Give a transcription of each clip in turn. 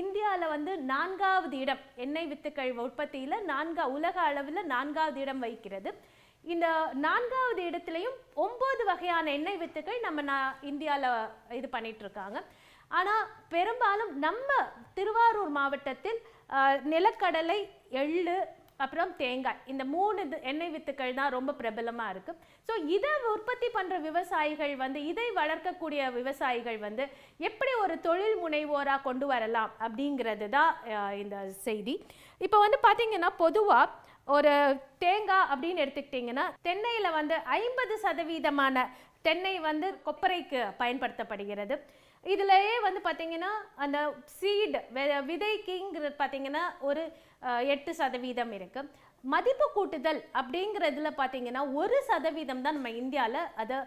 இந்தியாவில் வந்து நான்காவது இடம் எண்ணெய் வித்துக்கள் உற்பத்தியில் நான்கா உலக அளவில் நான்காவது இடம் வகிக்கிறது. இந்த நான்காவது இடத்துலையும் ஒம்பது வகையான எண்ணெய் வித்துக்கள் நம்ம நான் இந்தியாவில் இது பண்ணிட்டு இருக்காங்க. ஆனால் பெரும்பாலும் நம்ம திருவாரூர் மாவட்டத்தில் நிலக்கடலை எள்ளு அப்புறம் தேங்காய் இந்த மூணு இது எண்ணெய் வித்துக்கள் தான் ரொம்ப பிரபலமாக இருக்குது ஸோ இதை உற்பத்தி பண்ணுற விவசாயிகள் வந்து இதை வளர்க்கக்கூடிய விவசாயிகள் வந்து எப்படி ஒரு தொழில் முனைவோராக கொண்டு வரலாம் அப்படிங்கிறது தான் இந்த செய்தி. இப்போ வந்து பார்த்தீங்கன்னா பொதுவாக ஒரு தேங்காய் அப்படின்னு எடுத்துக்கிட்டிங்கன்னா தென்னையில் வந்து ஐம்பது சதவீதமான தென்னை வந்து கொப்பரைக்கு பயன்படுத்தப்படுகிறது. இதுலயே வந்து பார்த்தீங்கன்னா அந்த சீடு விதைக்குங்கிறது பார்த்தீங்கன்னா ஒரு எட்டு சதவீதம் இருக்குது மதிப்பு கூட்டுதல் அப்படிங்கிறதுல பார்த்தீங்கன்னா ஒரு சதவீதம் தான் நம்ம இந்தியாவில் அதை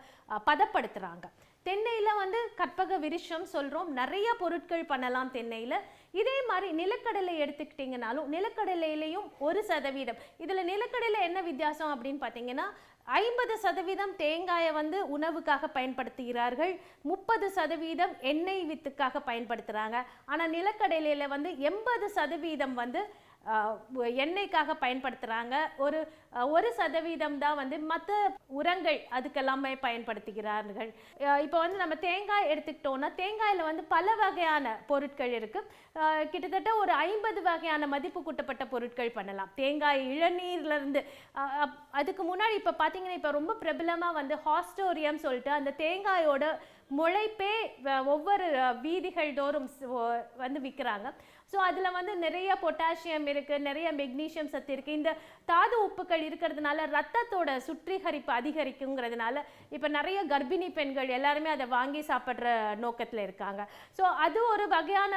பதப்படுத்துகிறாங்க தென்னையில் வந்து கற்பக விருஷம் சொல்கிறோம் நிறைய பொருட்கள் பண்ணலாம் தென்னையில். இதே மாதிரி நிலக்கடலை எடுத்துக்கிட்டிங்கனாலும் நிலக்கடலையிலையும் ஒரு சதவீதம். இதில் நிலக்கடலை என்ன வித்தியாசம் அப்படின்னு பார்த்தீங்கன்னா ஐம்பது சதவீதம் தேங்காயை வந்து உணவுக்காக பயன்படுத்துகிறார்கள். முப்பது சதவீதம் எண்ணெய் வித்துக்காக பயன்படுத்துகிறாங்க ஆனால் நிலக்கடலையில் வந்து எண்பது சதவீதம் வந்து எண்ணெய்க்காக பயன்படுத்துகிறாங்க ஒரு ஒரு சதவீதம் தான் வந்து மற்ற உரங்கள் அதுக்கெல்லாமே பயன்படுத்துகிறார்கள். இப்போ வந்து நம்ம தேங்காய் எடுத்துக்கிட்டோம்னா தேங்காயில் வந்து பல வகையான பொருட்கள் இருக்குது கிட்டத்தட்ட ஒரு ஐம்பது வகையான மதிப்பு கூட்டப்பட்ட பொருட்கள் பண்ணலாம். தேங்காய் இளநீர்லேருந்து அதுக்கு முன்னாடி இப்போ பார்த்தீங்கன்னா இப்போ ரொம்ப பிரபலமாக வந்து ஹாஸ்டோரியம் சொல்லிட்டு அந்த தேங்காயோட முளைப்பே வ- ஒவ்வொரு வீதிகள் தோறும் வந்து விற்கிறாங்க ஸோ அதில் வந்து நிறைய பொட்டாசியம் இருக்குது நிறைய மெக்னீசியம் சத்து இருக்குது இந்த தாது உப்புக்கள் இருக்கிறதுனால ரத்தத்தோட சுற்றிகரிப்பு அதிகரிக்குங்கிறதுனால இப்போ நிறைய கர்ப்பிணி பெண்கள் எல்லாருமே அதை வாங்கி சாப்பிட்ற நோக்கத்தில் இருக்காங்க. ஸோ அது ஒரு வகையான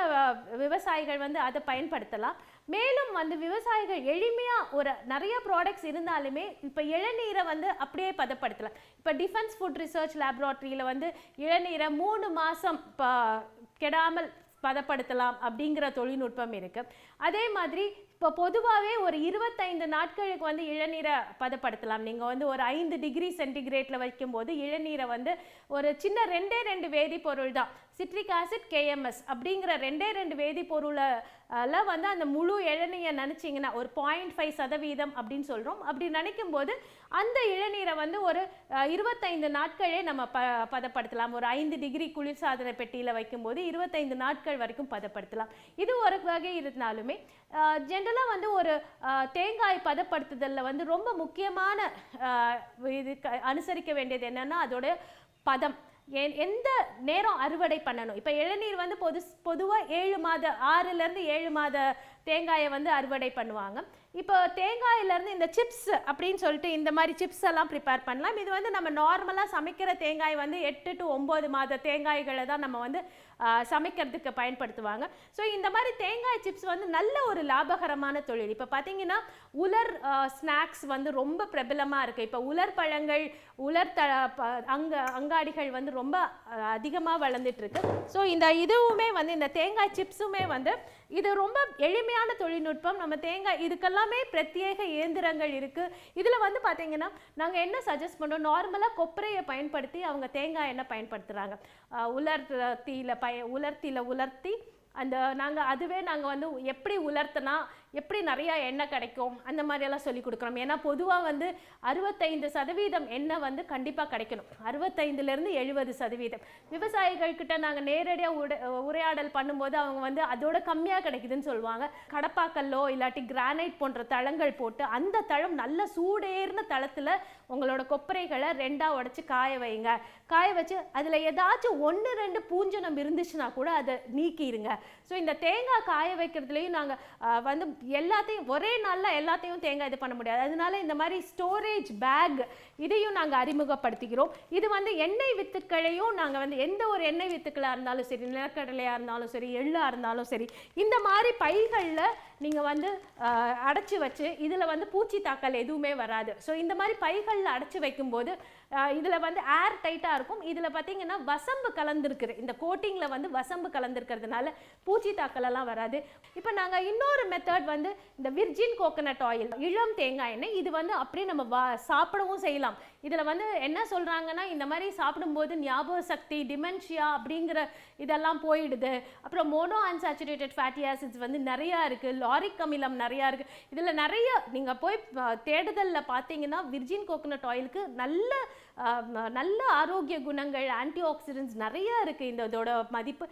விவசாயிகள் வந்து அதை பயன்படுத்தலாம். மேலும் வந்து விவசாயிகள் எளிமையாக ஒரு நிறைய ப்ராடக்ட்ஸ் இருந்தாலுமே இப்போ இளநீரை வந்து அப்படியே பதப்படுத்தலாம். இப்போ டிஃபென்ஸ் ஃபுட் ரிசர்ச் லேபரேட்டரியில் வந்து இளநீரை மூணு மாதம் கெடாமல் பதப்படுத்தலாம் அப்படிங்கிற தொழில்நுட்பம் இருக்குது அதே மாதிரி இப்போ பொதுவாகவே ஒரு இருபத்தைந்து நாட்களுக்கு வந்து இளநீரை பதப்படுத்தலாம். நீங்கள் வந்து ஒரு ஐந்து டிகிரி சென்டிகிரேட்டில் வைக்கும்போது இளநீரை வந்து ஒரு சின்ன ரெண்டே ரெண்டு வேதிப்பொருள் தான். சிட்ரிக் ஆசிட் கேஎம்எஸ் அப்படிங்கிற ரெண்டே ரெண்டு வேதிப்பொருளை எல்லாம் வந்து அந்த முழு இளநீரை நினச்சிங்கன்னா ஒரு பாயிண்ட் ஃபைவ் சதவீதம் அப்படின்னு சொல்கிறோம் அப்படி நினைக்கும் போது அந்த இளநீரை வந்து ஒரு இருபத்தைந்து நாட்களே நம்ம ப பதப்படுத்தலாம். ஒரு ஐந்து டிகிரி குளிர்சாதன பெட்டியில் வைக்கும்போது இருபத்தைந்து நாட்கள் வரைக்கும் பதப்படுத்தலாம். இது ஒரு வகை இருந்தாலுமே ஜென்ரலாக வந்து ஒரு தேங்காய் பதப்படுத்துதலில் வந்து ரொம்ப முக்கியமான இது க- அனுசரிக்க வேண்டியது என்னென்னா அதோட பதம். எந்த நேரம் அறுவடை பண்ணணும்? இப்போ இளநீர் வந்து பொது பொதுவாக ஏழு மாத ஆறுலேருந்து ஏழு மாத தேங்காயை வந்து அறுவடை பண்ணுவாங்க. இப்போ தேங்காயிலேருந்து இந்த சிப்ஸ் அப்படின்னு சொல்லிட்டு இந்த மாதிரி சிப்ஸ் எல்லாம் ப்ரிப்பேர் பண்ணலாம். இது வந்து நம்ம நார்மலாக சமைக்கிற தேங்காய் வந்து எட்டு டு ஒம்பது மாத தேங்காய்களை தான் நம்ம வந்து சமைக்கிறதுக்கு பயன்படுத்துவாங்க. ஸோ இந்த மாதிரி தேங்காய் சிப்ஸ் வந்து நல்ல ஒரு லாபகரமான தொழில். இப்போ பார்த்தீங்கன்னா உலர் ஸ்நாக்ஸ் வந்து ரொம்ப பிரபலமாக இருக்குது இப்போ உலர் பழங்கள் உலர் த ப- அங்க அங்காடிகள் வந்து ரொம்ப அதிகமாக வளர்ந்துட்டுருக்கு ஸோ இந்த இதுவுமே வந்து இந்த தேங்காய் சிப்ஸுமே வந்து இது ரொம்ப எளிமையான தொழில்நுட்பம். நம்ம தேங்காய் இதுக்கெல்லாம் எல்லாமே பிரத்யேக இயந்திரங்கள் இருக்குது இதில் வந்து பார்த்தீங்கன்னா நாங்கள் என்ன சஜஸ்ட் பண்ணோம் நார்மலாக கொப்பரையை பயன்படுத்தி அவங்க தேங்காய் எண்ணெய் பயன்படுத்துகிறாங்க உலர்த்தியில் பய உலர்த்தியில் உலர்த்தி அந்த நாங்கள் அதுவே நாங்கள் வந்து எப்படி உலர்த்தினா எப்படி நிறையா எண்ணெய் கிடைக்கும்? அந்த மாதிரியெல்லாம் சொல்லி கொடுக்குறோம் ஏன்னா பொதுவாக வந்து அறுபத்தைந்து சதவீதம் எண்ணெய் வந்து கண்டிப்பாக கிடைக்கணும். அறுபத்தைந்துலேருந்து எழுபது சதவீதம். விவசாயிகள்கிட்ட நாங்கள் நேரடியாக உட உரையாடல் பண்ணும்போது அவங்க வந்து அதோட கம்மியாக கிடைக்குதுன்னு சொல்லுவாங்க. கடப்பாக்கல்லோ இல்லாட்டி கிரானைட் போன்ற தளங்கள் போட்டு அந்த தளம் நல்ல சூடேறின தளத்தில் உங்களோட கொப்பரைகளை ரெண்டாக உடச்சி காய வைங்க. காய வச்சு அதில் ஏதாச்சும் ஒன்று ரெண்டு பூஞ்சனம் இருந்துச்சுன்னா கூட அதை நீக்கிடுங்க ஸோ இந்த தேங்காய் காய வைக்கிறதுலையும் நாங்கள் வந்து எல்லாத்தையும் ஒரே நாளில் எல்லாத்தையும் தேங்காய் இது பண்ண முடியாது. அதனால இந்த மாதிரி ஸ்டோரேஜ் பேக் இதையும் நாங்கள் அறிமுகப்படுத்திக்கிறோம் இது வந்து எண்ணெய் வித்துக்களையும் நாங்கள் வந்து எந்த ஒரு எண்ணெய் வித்துக்களாக இருந்தாலும் சரி நிலக்கடலையாக இருந்தாலும் சரி எள்ளாக இருந்தாலும் சரி இந்த மாதிரி பைகளில் நீங்கள் வந்து அடைச்சி வச்சு இதில் வந்து பூச்சி தாக்கல் எதுவுமே வராது. ஸோ இந்த மாதிரி பைகளில் அடைச்சி வைக்கும்போது இதில் வந்து ஏர் டைட்டாக இருக்கும். இதில் பார்த்தீங்கன்னா வசம்பு கலந்துருக்குது. இந்த கோட்டிங்கில் வந்து வசம்பு கலந்துருக்கிறதுனால பூச்சி தாக்கல் எல்லாம் வராது. இப்போ நாங்கள் இன்னொரு மெத்தட் வந்து இந்த விர்ஜின் கோகனட் ஆயில் இளம் தேங்காய் எண்ணெய் இது வந்து அப்படியே நம்ம வா சாப்பிடவும் செய்யலாம். இதில் வந்து என்ன சொல்கிறாங்கன்னா இந்த மாதிரி சாப்பிடும்போது ஞாபக சக்தி டிமென்ஷியா அப்படிங்கிற இதெல்லாம் போயிடுது. அப்புறம் மோனோ அன்சாச்சுரேட்டட் ஃபேட்டி ஆசிட்ஸ் வந்து நிறையா இருக்குது லாரிக் அமிலம் நிறையா இருக்குது இதில் நிறைய நீங்கள் போய் தேடுதலில் பார்த்தீங்கன்னா விர்ஜின் கோகோனட் ஆயிலுக்கு நல்ல நல்ல ஆரோக்கிய குணங்கள் ஆன்டி ஆக்சிடென்ட்ஸ் நிறையா இருக்குது இந்த இதோட மதிப்பு.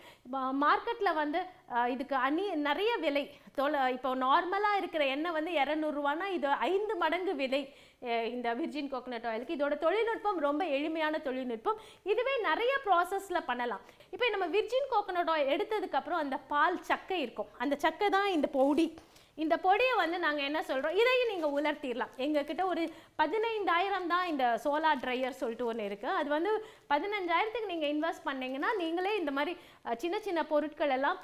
மார்க்கெட்டில் வந்து இதுக்கு அணி நிறைய விலை. தொலை இப்போ நார்மலாக இருக்கிற எண்ணெய் வந்து இரநூறுவானா இது ஐந்து மடங்கு விலை. இந்த விர்ஜின் கோகனட் ஆயிலுக்கு இதோட தொழில்நுட்பம் ரொம்ப எளிமையான தொழில்நுட்பம். இதுவே நிறைய ப்ராசஸில் பண்ணலாம். இப்போ நம்ம விர்ஜின் கோகனட் ஆயில் எடுத்ததுக்கப்புறம் அந்த பால் சக்கை இருக்கும். அந்த சக்கை தான் இந்த பொடி. இந்த பொடியை வந்து நாங்கள் என்ன சொல்கிறோம் இதையும் நீங்கள் உலர்த்திடலாம். எங்ககிட்ட ஒரு பதினைந்தாயிரம் தான் இந்த சோலார் ட்ரையர் சொல்லிட்டு ஒன்று இருக்குது அது வந்து பதினஞ்சாயிரத்துக்கு நீங்கள் இன்வெஸ்ட் பண்ணிங்கன்னா நீங்களே இந்த மாதிரி சின்ன சின்ன பொருட்கள் எல்லாம்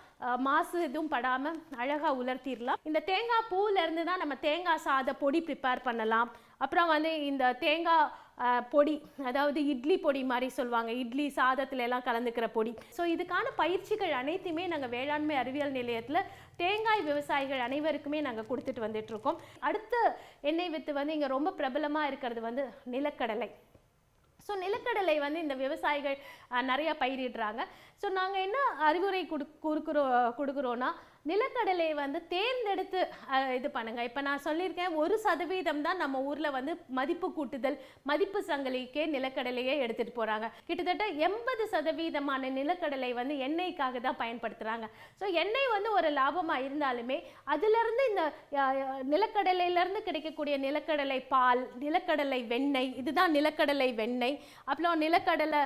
மாசு எதுவும் படாமல் அழகாக உலர்த்திடலாம். இந்த தேங்காய் பூவிலேருந்து தான் நம்ம தேங்காய் சாத பொடி ப்ரிப்பேர் பண்ணலாம். அப்புறம் வந்து இந்த தேங்காய் பொடி அதாவது இட்லி பொடி மாதிரி சொல்லுவாங்க. இட்லி சாதத்துல எல்லாம் கலந்துக்கிற பொடி. ஸோ இதுக்கான பயிற்சிகள் அனைத்துமே நாங்கள் வேளாண்மை அறிவியல் நிலையத்தில் தேங்காய் விவசாயிகள் அனைவருக்குமே நாங்கள் கொடுத்துட்டு வந்துட்டுருக்கோம். அடுத்த எண்ணெய் வித்து வந்து இங்கே ரொம்ப பிரபலமாக இருக்கிறது வந்து நிலக்கடலை. ஸோ நிலக்கடலை வந்து இந்த விவசாயிகள் நிறையா பயிரிடுறாங்க. ஸோ நாங்கள் என்ன அறிவுரை கொடு கொடுக்குறோம் கொடுக்குறோன்னா நிலக்கடலையை வந்து தேர்ந்தெடுத்து இது பண்ணுங்க. இப்போ நான் சொல்லியிருக்கேன் ஒரு சதவீதம் தான் நம்ம ஊரில் வந்து மதிப்பு கூட்டுதல் மதிப்பு சங்கிலிக்கே நிலக்கடலையே எடுத்துகிட்டு போகிறாங்க கிட்டத்தட்ட எண்பது சதவீதமான நிலக்கடலை வந்து எண்ணெய்க்காக தான் பயன்படுத்துகிறாங்க ஸோ எண்ணெய் வந்து ஒரு லாபமாக இருந்தாலுமே அதுலேருந்து இந்த நிலக்கடலையிலேருந்து கிடைக்கக்கூடிய நிலக்கடலை பால் நிலக்கடலை வெண்ணெய் இதுதான் நிலக்கடலை வெண்ணெய். அப்புறம் நிலக்கடலை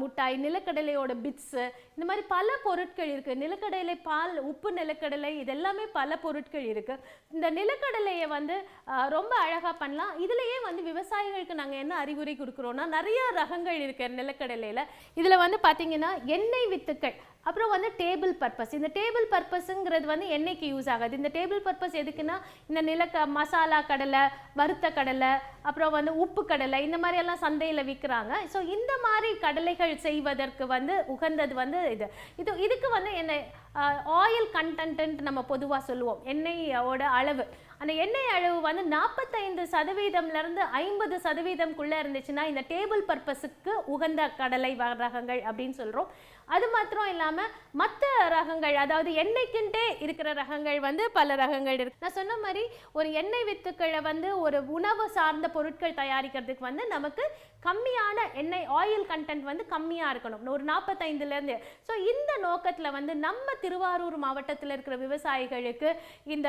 முட்டாய் நிலக்கடலையோட பிட்ஸு இந்த மாதிரி பல பொருட்கள் இருக்குது நிலக்கடலை பால் உப்பு நிலக்கடலை இதெல்லாமே பல பொருட்கள் இருக்குது இந்த நிலக்கடலையை வந்து ரொம்ப அழகாக பண்ணலாம். இதுலேயே வந்து விவசாயிகளுக்கு நாங்கள் என்ன அறிவுரை கொடுக்குறோன்னா நிறைய ரகங்கள் இருக்கு நிலக்கடலையில். இதில் வந்து பார்த்தீங்கன்னா எண்ணெய் வித்துக்கள் அப்புறம் வந்து டேபிள் பர்பஸ் இந்த டேபிள் பர்பஸுங்கிறது வந்து எண்ணெய்க்கு யூஸ் ஆகாது? இந்த டேபிள் பர்பஸ் எதுக்குன்னா இந்த நிலக்க மசாலா கடலை வறுத்த கடலை அப்புறம் வந்து உப்பு கடலை இந்த மாதிரி எல்லாம் சந்தையில் விற்கிறாங்க ஸோ இந்த மாதிரி கடலைகள் செய்வதற்கு வந்து உகந்தது வந்து இது. இது இதுக்கு வந்து என்ன ஆயில் கண்டென்ட் நம்ம பொதுவாக சொல்லுவோம். எண்ணெயோட அளவு. அந்த எண்ணெய் அளவு வந்து நாற்பத்தைந்து சதவீதம்லேருந்து ஐம்பது சதவீதம்குள்ளே இருந்துச்சுன்னா இந்த டேபிள் பர்பஸுக்கு உகந்த கடலை வ- ரகங்கள் அப்படின்னு சொல்கிறோம் அது மாத்திரம் இல்லாமல் மற்ற ரகங்கள் அதாவது எண்ணெய்க்குன்ட்டே இருக்கிற ரகங்கள் வந்து பல ரகங்கள் இருக்கு. நான் சொன்ன மாதிரி ஒரு எண்ணெய் வித்துக்களை வந்து ஒரு உணவு சார்ந்த பொருட்கள் தயாரிக்கிறதுக்கு வந்து நமக்கு கம்மியான எண்ணெய் ஆயில் கண்டென்ட் வந்து கம்மியாக இருக்கணும். ஒரு நாற்பத்தைந்துலேருந்து ஸோ இந்த நோக்கத்தில் வந்து நம்ம திருவாரூர் மாவட்டத்தில் இருக்கிற விவசாயிகளுக்கு இந்த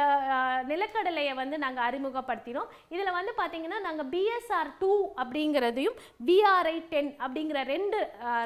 நிலக்கடலையை வந்து நாங்கள் அறிமுகப்படுத்தினோம். இதில் வந்து பார்த்தீங்கன்னா நாங்கள் பிஎஸ்ஆர் டூ அப்படிங்கிறதையும் பிஆர்ஐ டென் அப்படிங்கிற ரெண்டு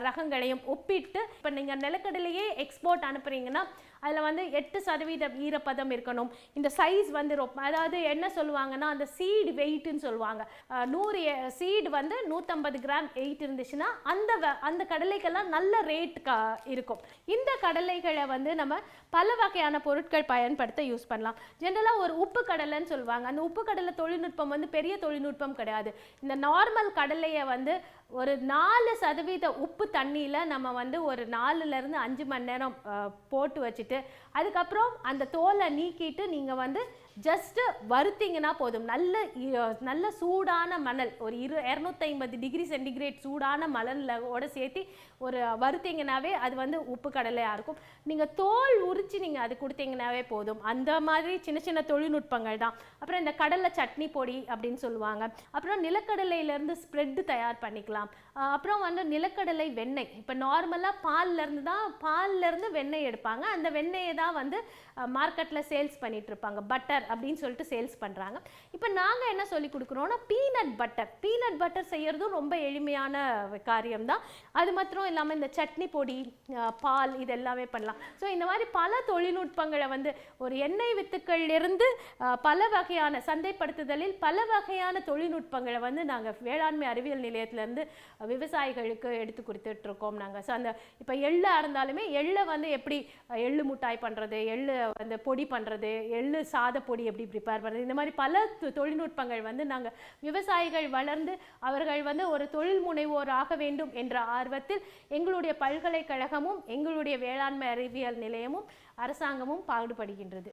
ரகங்களையும் ஒப்பிட்டு இப்போ நீங்கள் நிலக்கடலையே எக்ஸ்போர்ட் அனுப்புறீங்கன்னா அதில் வந்து எட்டு சதவீதம் ஈரப்பதம் இருக்கணும். இந்த சைஸ் வந்து ரொம்ப அதாவது என்ன சொல்லுவாங்கன்னா அந்த சீடு வெயிட்னு சொல்லுவாங்க. நூறு சீடு வந்து நூற்றம்பது கிராம் எயிட் இருந்துச்சுன்னா அந்த வ- அந்த கடலைக்கெல்லாம் நல்ல ரேட் க இருக்கும். இந்த கடலைகளை வந்து நம்ம பல வகையான பொருட்கள் பயன்படுத்த யூஸ் பண்ணலாம். ஜென்ரலாக ஒரு உப்பு கடலைன்னு சொல்லுவாங்க. அந்த உப்பு கடலை தொழில்நுட்பம் வந்து பெரிய தொழில்நுட்பம் கிடையாது. இந்த நார்மல் கடலையை வந்து ஒரு நாலு சதவீத உப்பு தண்ணியில் நம்ம வந்து ஒரு நாலுலேருந்து அஞ்சு மணி நேரம் போட்டு வச்சுட்டு அதுக்கப்புறம் அந்த தோலை நீக்கிட்டு நீங்கள் வந்து ஜஸ்ட்டு வருத்திங்கன்னா போதும். நல்ல நல்ல சூடான மணல் ஒரு இரு இரநூத்தைம்பது டிகிரி சென்டிகிரேட் சூடான மணலில் ஓட சேர்த்து ஒரு வருத்திங்கனாவே அது வந்து உப்பு கடலையாக இருக்கும். நீங்கள் தோல் உரிச்சு நீங்கள் அது கொடுத்தீங்கனாவே போதும். அந்த மாதிரி சின்ன சின்ன தொழில்நுட்பங்கள் தான். அப்புறம் இந்த கடலை சட்னி பொடி அப்படின்னு சொல்லுவாங்க. அப்புறம் நிலக்கடலையிலேருந்து ஸ்ப்ரெட்டு தயார் பண்ணிக்கலாம். அப்புறம் வந்து நிலக்கடலை வெண்ணெய். இப்போ நார்மலாக பால்லேருந்து தான் பால்லேருந்து வெண்ணெய் எடுப்பாங்க. அந்த வெண்ணெயை தான் வந்து மார்க்கெட்டில் சேல்ஸ் பண்ணிகிட்ருப்பாங்க பட்டர் அப்படின்னு சொல்லிட்டு சேல்ஸ் பண்ணுறாங்க இப்போ நாங்கள் என்ன சொல்லி கொடுக்குறோன்னா பீனட் பட்டர் பீனட் பட்டர் செய்யறதும் ரொம்ப எளிமையான காரியம் தான் அது மாத்திரம் இல்லாமல் இந்த சட்னி பொடி பால் இது எல்லாமே பண்ணலாம். ஸோ இந்த மாதிரி பல தொழில்நுட்பங்களை வந்து ஒரு எண்ணெய் வித்துக்கள்லேருந்து பல வகையான சந்தைப்படுத்துதலில் பல வகையான தொழில்நுட்பங்களை வந்து நாங்கள் வேளாண்மை அறிவியல் நிலையத்திலேருந்து விவசாயிகளுக்கு எடுத்து கொடுத்துட்ருக்கோம் நாங்கள் ஸோ அந்த இப்போ எள்ளாக இருந்தாலுமே எள்ளை வந்து எப்படி எள்ளு முட்டாய் பண்ணுறது எள்ளு வந்து பொடி பண்ணுறது எள்ளு சாத பொடி பொடி எப்படி ப்ரிப்பேர் பண்ணுறது இந்த மாதிரி பல தொழில்நுட்பங்கள் வந்து நாங்கள் விவசாயிகள் வளர்ந்து அவர்கள் வந்து ஒரு தொழில் முனைவோர் ஆக வேண்டும் என்ற ஆர்வத்தில் எங்களுடைய பல்கலைக்கழகமும் எங்களுடைய வேளாண்மை அறிவியல் நிலையமும் அரசாங்கமும் பாடுபடுகின்றது.